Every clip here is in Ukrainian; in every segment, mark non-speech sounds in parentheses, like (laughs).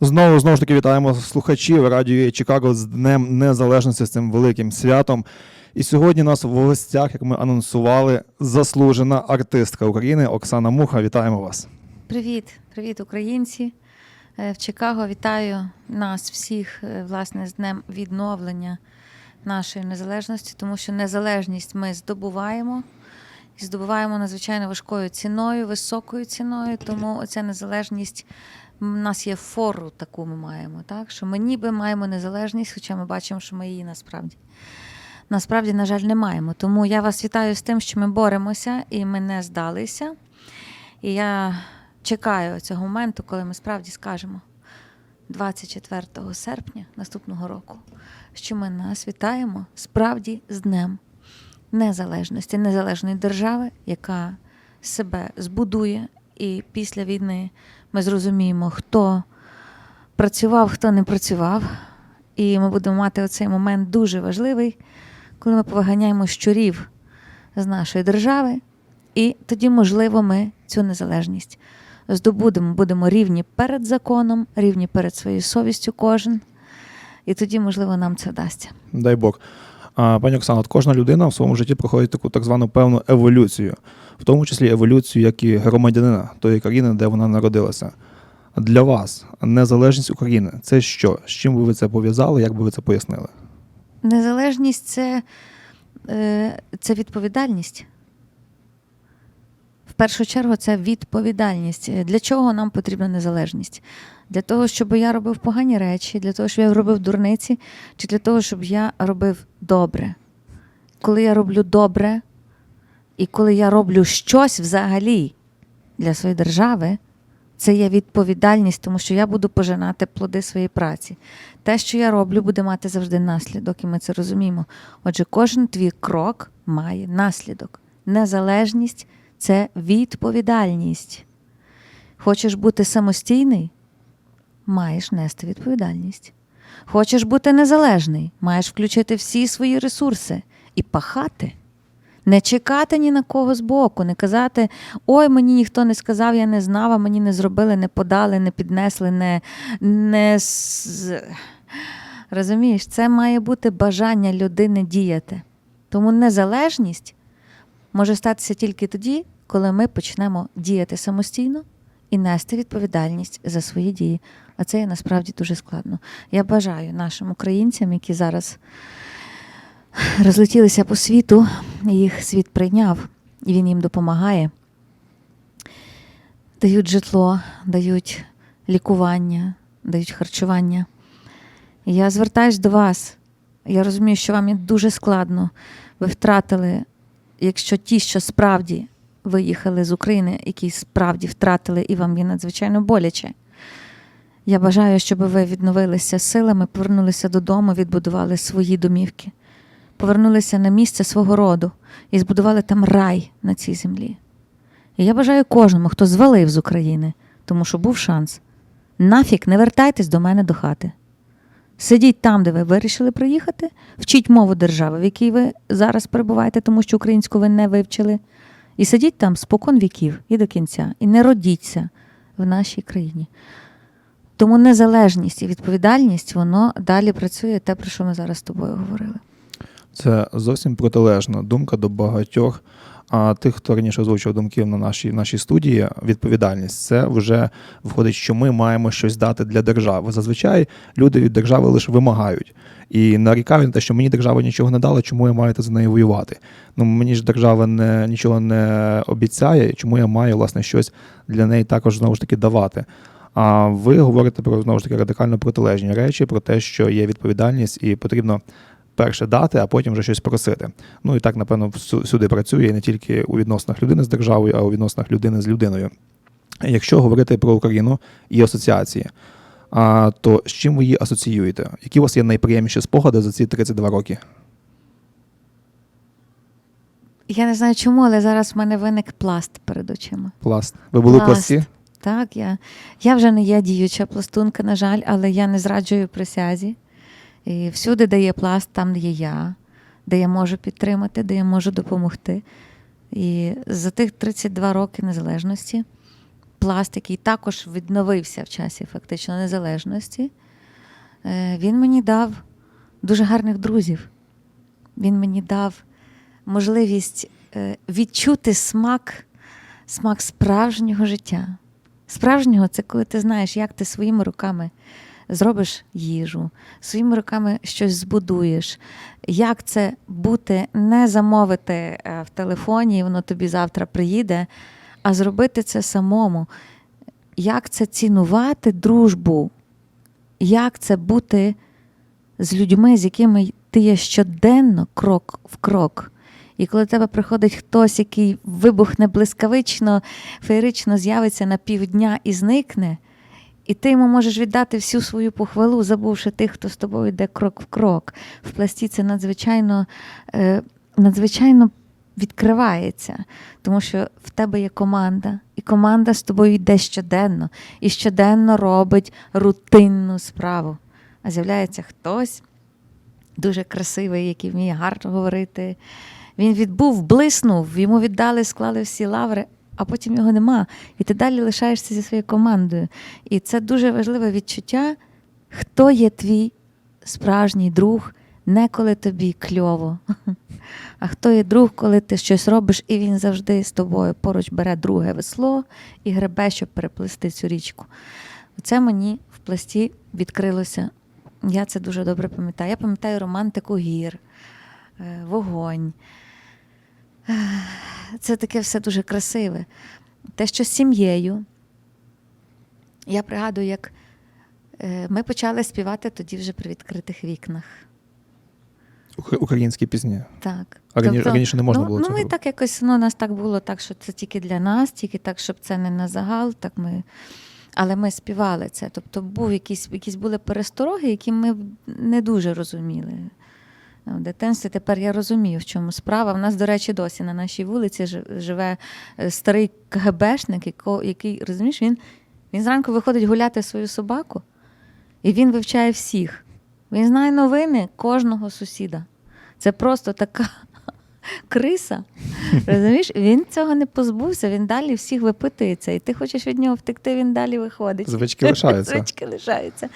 Знову знову ж таки вітаємо слухачів радіо Чикаго з Днем Незалежності з цим великим святом. І сьогодні у нас в гостях, як ми анонсували, заслужена артистка України Оксана Муха. Вітаємо вас. Привіт, привіт, українці. Е, В Чикаго вітаю нас всіх е, власне з днем відновлення нашої незалежності, тому що незалежність ми здобуваємо і здобуваємо надзвичайно важкою ціною, високою ціною. Тому оця незалежність у нас є фору таку ми маємо, так що ми ніби маємо незалежність, хоча ми бачимо, що ми її насправді. Насправді, на жаль, не маємо. Тому я вас вітаю з тим, що ми боремося і ми не здалися. І я чекаю цього моменту, коли ми справді скажемо 24 серпня наступного року, що ми нас вітаємо справді з Днем Незалежності, незалежної держави, яка себе збудує, і після війни ми зрозуміємо, хто працював, хто не працював. І ми будемо мати оцей момент дуже важливий, коли ми повиганяємо щурів з нашої держави, і тоді, можливо, ми цю незалежність здобудемо, будемо рівні перед законом, рівні перед своєю совістю кожен. І тоді, можливо, нам це вдасться. Дай Бог. Пані Оксано, от кожна людина в своєму житті проходить таку так звану певну еволюцію, в тому числі еволюцію, як і громадянина тої країни, де вона народилася. Для вас незалежність України це що? З чим би ви це пов'язали? Як би ви це пояснили? Незалежність це, е, це відповідальність. В першу чергу, це відповідальність. Для чого нам потрібна незалежність? Для того, щоб я робив погані речі, для того, щоб я робив дурниці, чи для того, щоб я робив добре. Коли я роблю добре, і коли я роблю щось взагалі для своєї держави, це є відповідальність, тому що я буду пожинати плоди своєї праці. Те, що я роблю, буде мати завжди наслідок, і ми це розуміємо. Отже, кожен твій крок має наслідок. Незалежність це відповідальність. Хочеш бути самостійний? Маєш нести відповідальність. Хочеш бути незалежний, маєш включити всі свої ресурси і пахати. Не чекати ні на кого збоку, не казати, ой, мені ніхто не сказав, я не знав, а мені не зробили, не подали, не піднесли, не. не... Розумієш, це має бути бажання людини діяти. Тому незалежність може статися тільки тоді, коли ми почнемо діяти самостійно і нести відповідальність за свої дії. А це є насправді дуже складно. Я бажаю нашим українцям, які зараз розлетілися по світу, їх світ прийняв, і він їм допомагає. Дають житло, дають лікування, дають харчування. Я звертаюсь до вас. Я розумію, що вам є дуже складно. Ви втратили, якщо ті, що справді виїхали з України, які справді втратили, і вам є надзвичайно боляче. Я бажаю, щоб ви відновилися силами, повернулися додому, відбудували свої домівки, повернулися на місце свого роду і збудували там рай на цій землі. І я бажаю кожному, хто звалив з України, тому що був шанс. Нафік не вертайтесь до мене до хати. Сидіть там, де ви вирішили приїхати, вчіть мову держави, в якій ви зараз перебуваєте, тому що українську ви не вивчили. І сидіть там спокон віків і до кінця, і не родіться в нашій країні. Тому незалежність і відповідальність, воно далі працює те, про що ми зараз з тобою говорили. Це зовсім протилежна думка до багатьох. А тих, хто раніше озвучив думки на нашій нашій студії, відповідальність це вже виходить, що ми маємо щось дати для держави. Зазвичай люди від держави лише вимагають і нарікають на те, що мені держава нічого не дала, чому я маю за неї воювати. Ну мені ж держава не нічого не обіцяє, чому я маю власне щось для неї також знову ж таки давати. А ви говорите про знову ж таки радикально протилежні речі, про те, що є відповідальність і потрібно перше дати, а потім вже щось просити. Ну і так, напевно, всюди працює і не тільки у відносинах людини з державою, а у відносинах людини з людиною. Якщо говорити про Україну і асоціації, то з чим ви її асоціюєте? Які у вас є найприємніші спогади за ці 32 роки? Я не знаю чому, але зараз в мене виник пласт перед очима. Пласт. Ви були в пласті? Так, я, я вже не є діюча пластунка, на жаль, але я не зраджую присязі. І всюди, де є пласт, там де є я, де я можу підтримати, де я можу допомогти. І за тих 32 роки незалежності пласт, який також відновився в часі фактично незалежності, е, він мені дав дуже гарних друзів. Він мені дав можливість е, відчути смак, смак справжнього життя. Справжнього це коли ти знаєш, як ти своїми руками зробиш їжу, своїми руками щось збудуєш. Як це бути, не замовити е, в телефоні, і воно тобі завтра приїде, а зробити це самому. Як це цінувати дружбу? Як це бути з людьми, з якими ти є щоденно крок в крок? І коли до тебе приходить хтось, який вибухне блискавично, феєрично з'явиться на півдня і зникне, і ти йому можеш віддати всю свою похвалу, забувши тих, хто з тобою йде крок в крок. В пласті це надзвичайно, е, надзвичайно відкривається, тому що в тебе є команда, і команда з тобою йде щоденно, і щоденно робить рутинну справу. А з'являється хтось дуже красивий, який вміє гарно говорити. Він відбув, блиснув, йому віддали, склали всі лаври, а потім його нема. І ти далі лишаєшся зі своєю командою. І це дуже важливе відчуття, хто є твій справжній друг, не коли тобі кльово, (laughs) а хто є друг, коли ти щось робиш, і він завжди з тобою поруч бере друге весло і гребе, щоб переплисти цю річку. Це мені в пласті відкрилося. Я це дуже добре пам'ятаю. Я пам'ятаю романтику гір, е, вогонь. Це таке все дуже красиве. Те, що з сім'єю. Я пригадую, як е, ми почали співати тоді вже при відкритих вікнах. Українські пісні. Так. А раніше- раніше не можна ну, було Ну, цього ми робити? так якось, ну, у нас так було так, що це тільки для нас, тільки так, щоб це не на загал. Так ми... Але ми співали це. Тобто був якісь, якісь були перестороги, які ми не дуже розуміли. В дитинстві тепер я розумію, в чому справа. У нас, до речі, досі на нашій вулиці живе е, старий КГБшник, який, розумієш, він, він зранку виходить гуляти свою собаку, і він вивчає всіх. Він знає новини кожного сусіда. Це просто така (laughs) криса. (laughs) Розумієш, він цього не позбувся, він далі всіх випитується, і ти хочеш від нього втекти, він далі виходить. Звички лишаються. (laughs) Звички лишаються.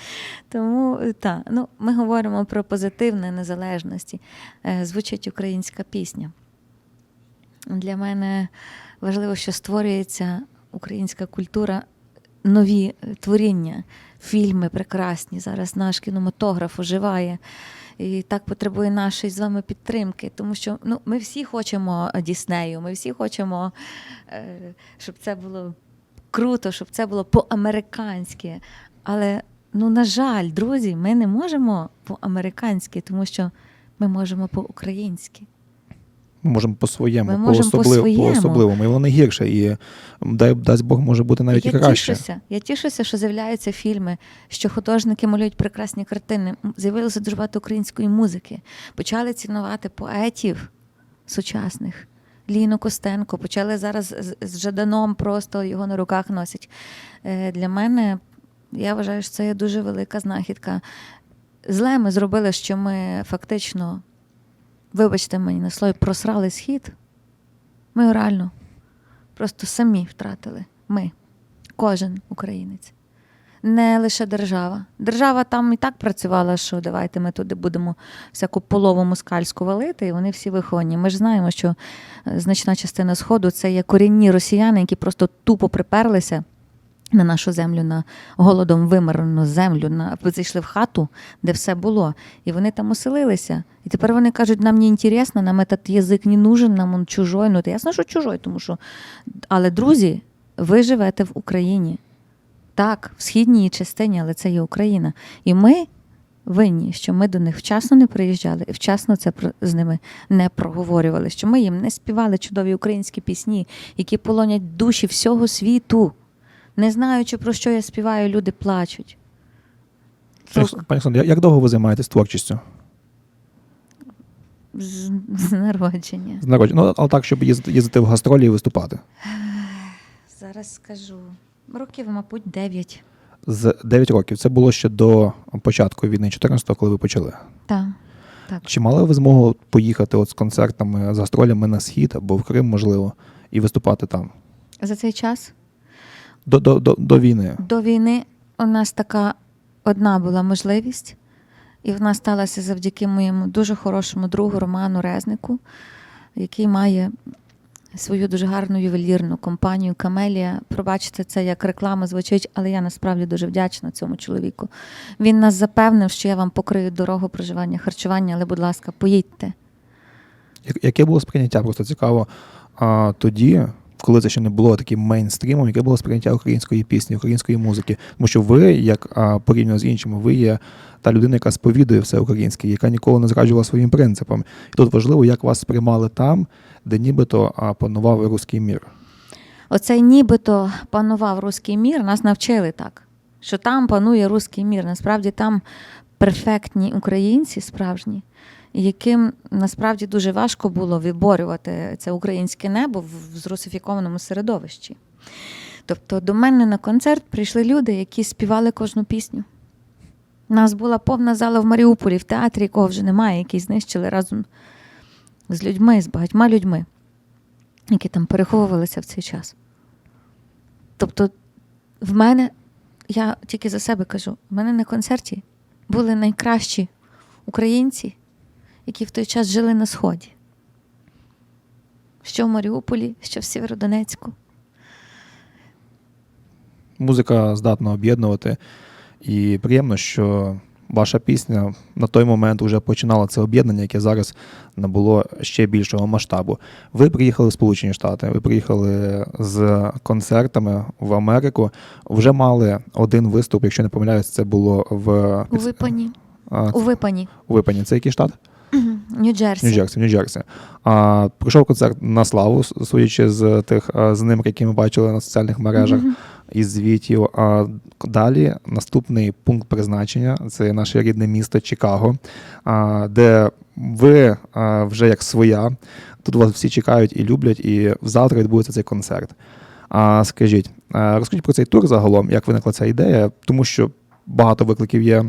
Тому так, ну, ми говоримо про позитивне незалежності. Е, Звучить українська пісня. Для мене важливо, що створюється українська культура, нові е, творіння, фільми прекрасні. Зараз наш кінематограф оживає. І так потребує нашої з вами підтримки, тому що ну, ми всі хочемо Діснею, ми всі хочемо, е, щоб це було круто, щоб це було по-американськи. Але, ну, на жаль, друзі, ми не можемо по-американськи, тому що ми можемо по-українськи. Ми можемо по-своєму, Ми можемо по-особливо, по-своєму. по-особливому. І воно не гірше. І дай, дасть Бог може бути навіть і я краще. тішуся. Я тішуся, що з'являються фільми, що художники малюють прекрасні картини. З'явилося дуже багато української музики. Почали цінувати поетів сучасних. Ліну Костенко, почали зараз з, з Жаданом просто його на руках носять. Е, для мене, я вважаю, що це є дуже велика знахідка. Зле ми зробили, що ми фактично, вибачте мені на слові, просрали схід. Ми реально просто самі втратили. Ми, кожен українець. Не лише держава. Держава там і так працювала, що давайте ми туди будемо всяку полову москальську валити, і вони всі виховані. Ми ж знаємо, що е, значна частина Сходу це є корінні росіяни, які просто тупо приперлися на нашу землю, на голодом вимарену землю, на зайшли в хату, де все було. І вони там оселилися. І тепер вони кажуть, нам не інтересно, нам этот язик не нужен, нам он чужой. Ну, то ясно, що чужой, тому що. Але, друзі, ви живете в Україні. Так, в східній частині, але це є Україна. І ми винні, що ми до них вчасно не приїжджали і вчасно це з ними не проговорювали, що ми їм не співали чудові українські пісні, які полонять душі всього світу. Не знаючи, про що я співаю, люди плачуть. Пані як- як довго ви займаєтесь творчістю? З, з народження. З народження? Ну, але так, щоб їздити, їздити в гастролі і виступати. Зараз скажу. Років, мабуть, 9. З 9 років. Це було ще до початку війни 14-го, коли ви почали. Так. так. Чи мали ви змогу поїхати от з концертами, з гастролями на схід або в Крим, можливо, і виступати там? За цей час До, до, до, до війни. До війни у нас така одна була можливість, і вона сталася завдяки моєму дуже хорошому другу Роману Резнику, який має свою дуже гарну ювелірну компанію Камелія. Пробачте, це як реклама звучить, але я насправді дуже вдячна цьому чоловіку. Він нас запевнив, що я вам покрию дорогу проживання, харчування, але, будь ласка, поїдьте. Яке було сприйняття? Просто цікаво. А, тоді, коли це ще не було таким мейнстрімом, яке було сприйняття української пісні, української музики? Тому що ви, як порівняно з іншими, ви є та людина, яка сповідує все українське, яка ніколи не зраджувала своїм принципам. І тут важливо, як вас сприймали там, де нібито панував руський мір. Оцей нібито панував руський мір, нас навчили так, що там панує руський мір. Насправді там перфектні українці справжні, яким насправді дуже важко було виборювати це українське небо в зрусифікованому середовищі. Тобто до мене на концерт прийшли люди, які співали кожну пісню. У нас була повна зала в Маріуполі, в театрі, якого вже немає, який знищили разом з людьми, з багатьма людьми, які там переховувалися в цей час. Тобто, в мене, я тільки за себе кажу, в мене на концерті були найкращі українці, які в той час жили на Сході. Що в Маріуполі, що в Сєвєродонецьку. Музика здатна об'єднувати. І приємно, що ваша пісня на той момент вже починала це об'єднання, яке зараз набуло ще більшого масштабу. Ви приїхали в Сполучені Штати, ви приїхали з концертами в Америку. Вже мали один виступ, якщо не помиляюсь, це було в У Випані. А, У Випані. у Випані. Це який штат? Нью-Джерсі. Нью-Джерсі, Нью-Джерсі. А, прийшов концерт на славу, судячи з тих а, знимок, які ми бачили на соціальних мережах Мгм. із звітів. А далі наступний пункт призначення це наше рідне місто Чикаго, а, де ви а, вже як своя. Тут вас всі чекають і люблять, і завтра відбудеться цей концерт. А скажіть, а, розкажіть про цей тур загалом, як виникла ця ідея, тому що багато викликів є.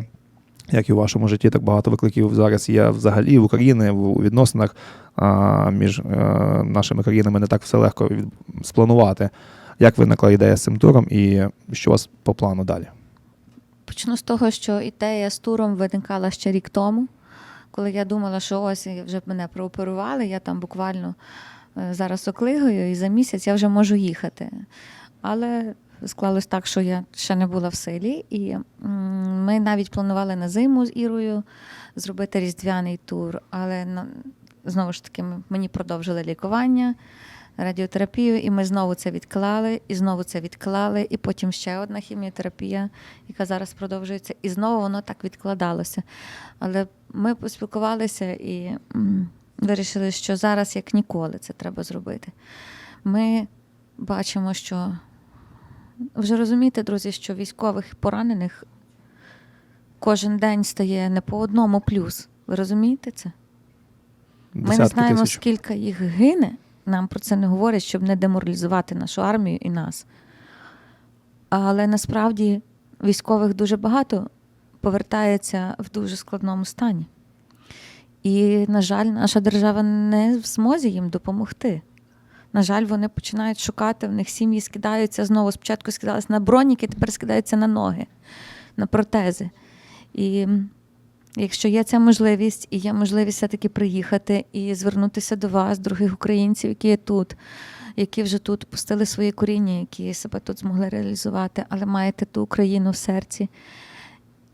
Як і у вашому житті, так багато викликів зараз є взагалі в Україні в у відносинах а, між е, нашими країнами не так все легко від, спланувати. Як виникла ідея з цим туром і що у вас по плану далі? Почну з того, що ідея з туром виникала ще рік тому, коли я думала, що ось вже мене прооперували, я там буквально е, зараз оклигаю, і за місяць я вже можу їхати. Але склалось так, що я ще не була в силі, і ми навіть планували на зиму з Ірою зробити різдвяний тур, але знову ж таки мені продовжили лікування. Радіотерапію, і ми знову це відклали, і знову це відклали, і потім ще одна хіміотерапія, яка зараз продовжується, і знову воно так відкладалося. Але ми поспілкувалися і вирішили, що зараз, як ніколи, це треба зробити. Ми бачимо, що вже розумієте, друзі, що військових поранених кожен день стає не по одному плюс. Ви розумієте це? Ми не знаємо, тисяч. скільки їх гине. Нам про це не говорять, щоб не деморалізувати нашу армію і нас. Але насправді військових дуже багато повертається в дуже складному стані. І, на жаль, наша держава не в змозі їм допомогти. На жаль, вони починають шукати, в них сім'ї скидаються знову. Спочатку скидалися на броніки, тепер скидаються на ноги, на протези. І якщо є ця можливість, і є можливість все-таки приїхати і звернутися до вас, других українців, які є тут, які вже тут пустили своє коріння, які себе тут змогли реалізувати, але маєте ту Україну в серці,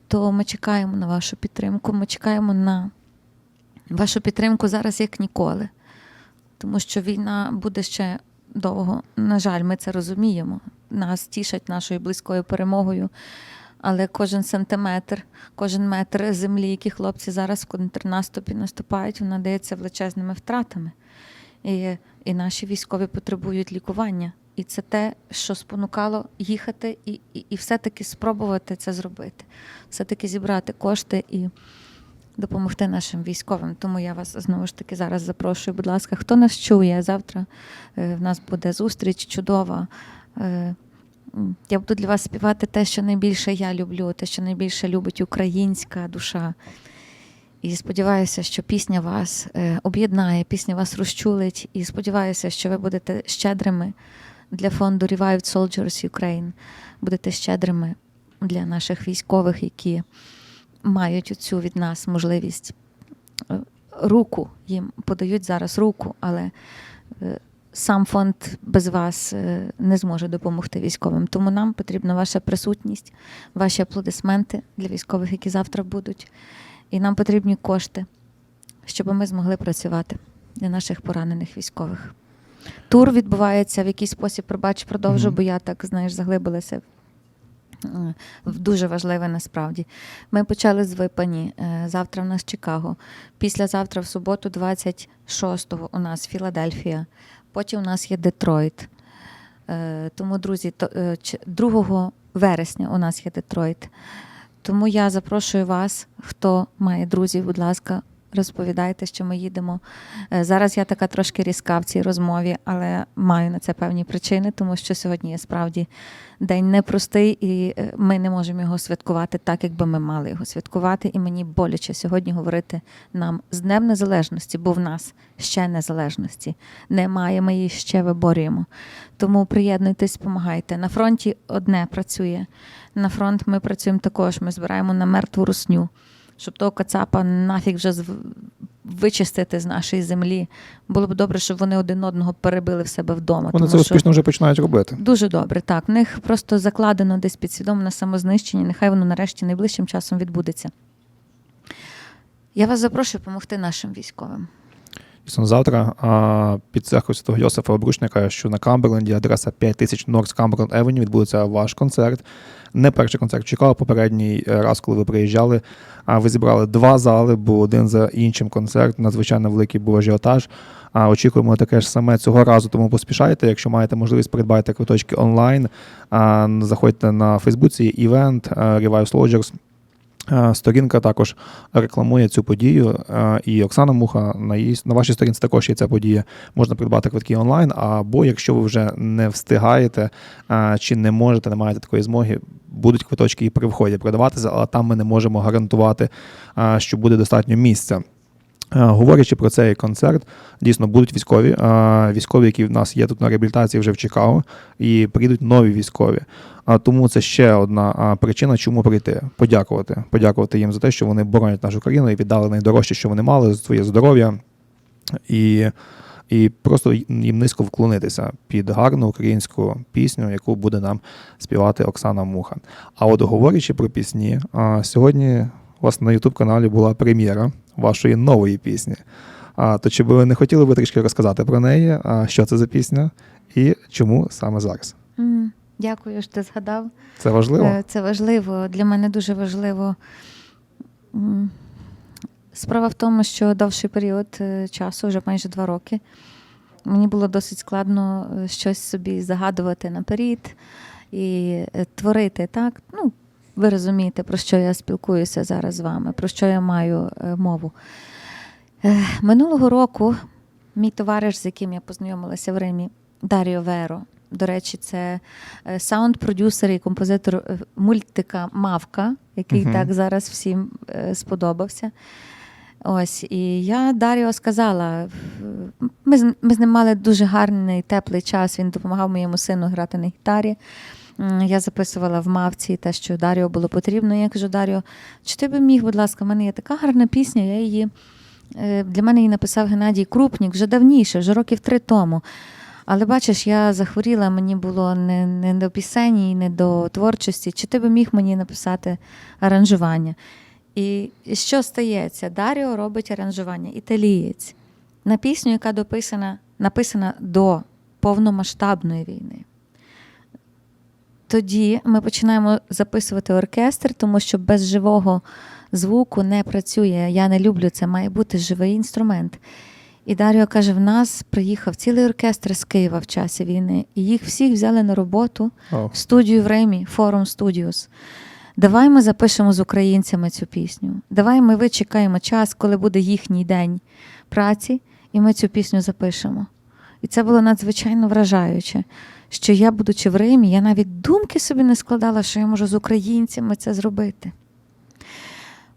то ми чекаємо на вашу підтримку. Ми чекаємо на вашу підтримку зараз як ніколи. Тому що війна буде ще довго. На жаль, ми це розуміємо. Нас тішать нашою близькою перемогою. Але кожен сантиметр, кожен метр землі, які хлопці зараз в контрнаступі наступають, вона дається величезними втратами. І, і наші військові потребують лікування. І це те, що спонукало їхати і, і, і все-таки спробувати це зробити. Все-таки зібрати кошти і допомогти нашим військовим. Тому я вас знову ж таки зараз запрошую. Будь ласка, хто нас чує? Завтра е, в нас буде зустріч чудова. Е, Я буду для вас співати те, що найбільше я люблю, те, що найбільше любить українська душа. І сподіваюся, що пісня вас е, об'єднає, пісня вас розчулить. І сподіваюся, що ви будете щедрими для фонду Revived Soldiers Ukraine. Будете щедрими для наших військових, які мають цю від нас можливість е, руку. Їм подають зараз руку, але е, сам фонд без вас е, не зможе допомогти військовим. Тому нам потрібна ваша присутність, ваші аплодисменти для військових, які завтра будуть. І нам потрібні кошти, щоб ми змогли працювати для наших поранених військових. Тур відбувається в якийсь спосіб, пробач, продовжу, Мгм. бо я так, знаєш, заглибилася дуже важливе насправді. Ми почали з Випані. е, Завтра в нас Чикаго. Післязавтра, в суботу, 26-го, у нас Філадельфія. Потім у нас є Детройт. Е, Тому, друзі, то, е, ч- 2 вересня у нас є Детройт. Тому я запрошую вас, хто має друзів, будь ласка, розповідайте, що ми їдемо. Е, Зараз я така трошки різка в цій розмові, але маю на це певні причини, тому що сьогодні є справді день непростий, і е, ми не можемо його святкувати так, як би ми мали його святкувати. І мені боляче сьогодні говорити нам з Днем Незалежності, бо в нас ще незалежності немає. Ми її ще виборюємо. Тому приєднуйтесь, допомагайте. На фронті одне працює. На фронт ми працюємо також. Ми збираємо на мертву русню, щоб того кацапа нафіг вже вичистити з нашої землі. Було б добре, щоб вони один одного перебили в себе вдома. Вони тому це успішно вже починають робити. Дуже добре, так. В них просто закладено десь підсвідомо на самознищення. Нехай воно нарешті найближчим часом відбудеться. Я вас запрошую допомогти нашим військовим. Дійсно, завтра а, під церквою святого Йосифа Обручника, що на Камберленді, адреса 5000 North Cumberland Avenue, відбудеться ваш концерт. Не перший концерт чекав, попередній е, раз, коли ви приїжджали, а ви зібрали два зали, бо один за іншим концерт. Надзвичайно великий був ажіотаж. А очікуємо таке ж саме цього разу, тому поспішайте. Якщо маєте можливість, придбайте квиточки онлайн. А, заходьте на Фейсбуці, івент е, Revive Soldiers. Е, Сторінка також рекламує цю подію. е, І Оксана Муха на її на вашій сторінці також є ця подія. Можна придбати квитки онлайн. Або якщо ви вже не встигаєте е, чи не можете, не маєте такої змоги, будуть квиточки і при вході продаватися, але там ми не можемо гарантувати, що буде достатньо місця. Е, Говорячи про цей концерт, дійсно будуть військові. е, Військові, які в нас є тут на реабілітації вже в Чикаго, і прийдуть нові військові. А тому це ще одна причина, чому прийти. Подякувати. Подякувати їм за те, що вони боронять нашу країну і віддали найдорожче, що вони мали, своє здоров'я. І, і просто їм низько вклонитися під гарну українську пісню, яку буде нам співати Оксана Муха. А от говорячи про пісні, сьогодні у вас на youtube каналі була прем'єра вашої нової пісні. А, то чи би ви не хотіли би трішки розказати про неї, а, що це за пісня і чому саме зараз? М, Дякую, що ти згадав. Це важливо? Е, Це важливо. Для мене дуже важливо. Справа в тому, що довший період е, часу, вже майже два роки, мені було досить складно е, щось собі загадувати наперед і творити так. Ну, ви розумієте, про що я спілкуюся зараз з вами, про що я маю е, мову. Е, Минулого року мій товариш, з яким я познайомилася в Римі, Даріо Веро, до речі, це е, саунд-продюсер і композитор мультика Мавка, який Мгм. так зараз всім сподобався. Ось, і я Даріо сказала: ми, з- ми з ним мали дуже гарний теплий час. Він допомагав моєму сину грати на гітарі. Я записувала в мавці те, що Даріо було потрібно. Я кажу, Даріо, чи ти би міг, будь ласка, в мене є така гарна пісня, я її е, для мене її написав Геннадій Крупнік вже давніше, вже років три тому. Але бачиш, я захворіла, мені було не, не до пісень, не до творчості. Чи ти би міг мені написати аранжування? І що стається? Даріо робить аранжування, італієць, на пісню, яка дописана, написана до повномасштабної війни. Тоді ми починаємо записувати оркестр, тому що без живого звуку не працює. Я не люблю це, має бути живий інструмент. І Даріо каже: в нас приїхав цілий оркестр з Києва в часі війни, і їх всіх взяли на роботу О, в студію в Римі, Форум Studios. Давай ми запишемо з українцями цю пісню. Давай ми вичекаємо час, коли буде їхній день праці, і ми цю пісню запишемо. І це було надзвичайно вражаюче, що я, будучи в Римі, я навіть думки собі не складала, що я можу з українцями це зробити.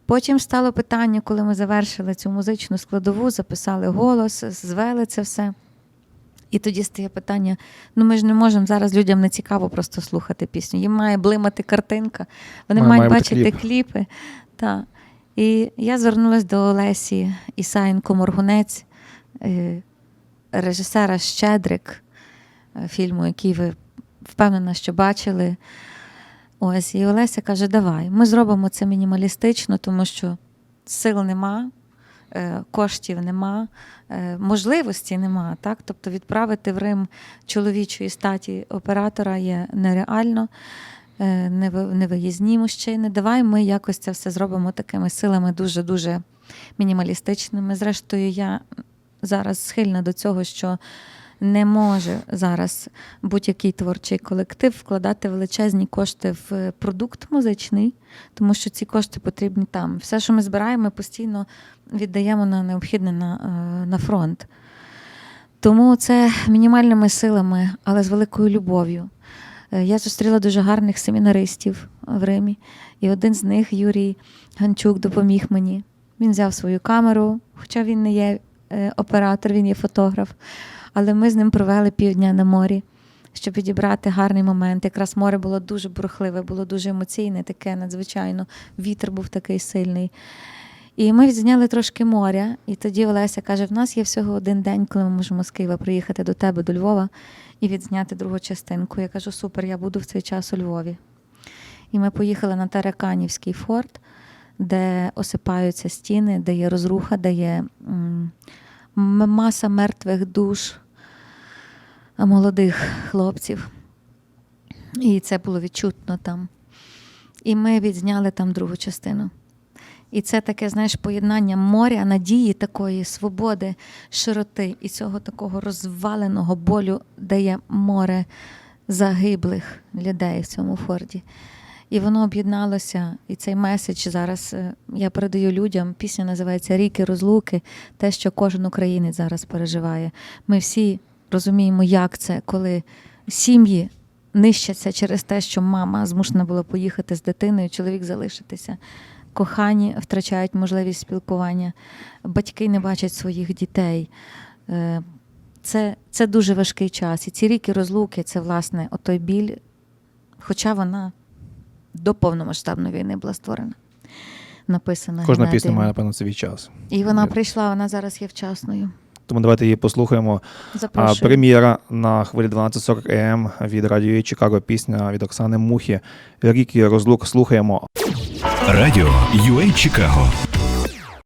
Потім стало питання, коли ми завершили цю музичну складову, записали голос, звели це все. І тоді стає питання: ну ми ж не можемо зараз людям не цікаво просто слухати пісню. Їм має блимати картинка, вони Має- мають має бачити кліп. кліпи. Та. І я звернулася до Олесі Ісаєнко Моргунець, е, режисера Щедрик фільму, який ви впевнена, що бачили. Ось, і Олеся каже: давай, ми зробимо це мінімалістично, тому що сил нема, е, коштів нема, е, можливості нема. Так? Тобто відправити в Рим чоловічої статі оператора є нереально. е, неви- Невиїзні мужчини. Давай ми якось це все зробимо такими силами дуже-дуже мінімалістичними. Зрештою, я зараз схильна до цього, що не може зараз будь-який творчий колектив вкладати величезні кошти в продукт музичний, тому що ці кошти потрібні там. Все, що ми збираємо, ми постійно віддаємо на необхідне на, е, на фронт. Тому це мінімальними силами, але з великою любов'ю. Е, Я зустріла дуже гарних семінаристів в Римі, і один з них, Юрій Ганчук, допоміг мені. Він взяв свою камеру, хоча він не є е, оператор, він є фотограф. Але ми з ним провели півдня на морі, щоб підібрати гарний момент. Якраз море було дуже бурхливе, було дуже емоційне, таке надзвичайно. Вітер був такий сильний. І ми відзняли трошки моря. І тоді Олеся каже: в нас є всього один день, коли ми можемо з Києва приїхати до тебе, до Львова, і відзняти другу частинку. Я кажу, супер, я буду в цей час у Львові. І ми поїхали на Тараканівський форт, де осипаються стіни, де є розруха, де є маса мертвих душ молодих хлопців. І це було відчутно там. І ми відзняли там другу частину. І це таке, знаєш, поєднання моря, надії, такої свободи, широти і цього такого розваленого болю, де є море загиблих людей в цьому форді. І воно об'єдналося, і цей меседж зараз е, я передаю людям. Пісня називається Ріки розлуки, те, що кожен українець зараз переживає. Ми всі розуміємо, як це, коли сім'ї нищаться через те, що мама змушена була поїхати з дитиною, чоловік залишитися. Кохані втрачають можливість спілкування, батьки не бачать своїх дітей. Е, Це, це дуже важкий час. І ці ріки розлуки це, власне, отой біль, хоча вона до повномасштабної війни була створена. Написана. Кожна Геннадієм. пісня має, напевно, свій час. І вона Є. прийшла, вона зараз є вчасною. Тому давайте її послухаємо. А, прем'єра на хвилі 12.40 ем від радіо Чикаго. Пісня від Оксани Мухи. Рік розлук слухаємо. Радіо UA Чикаго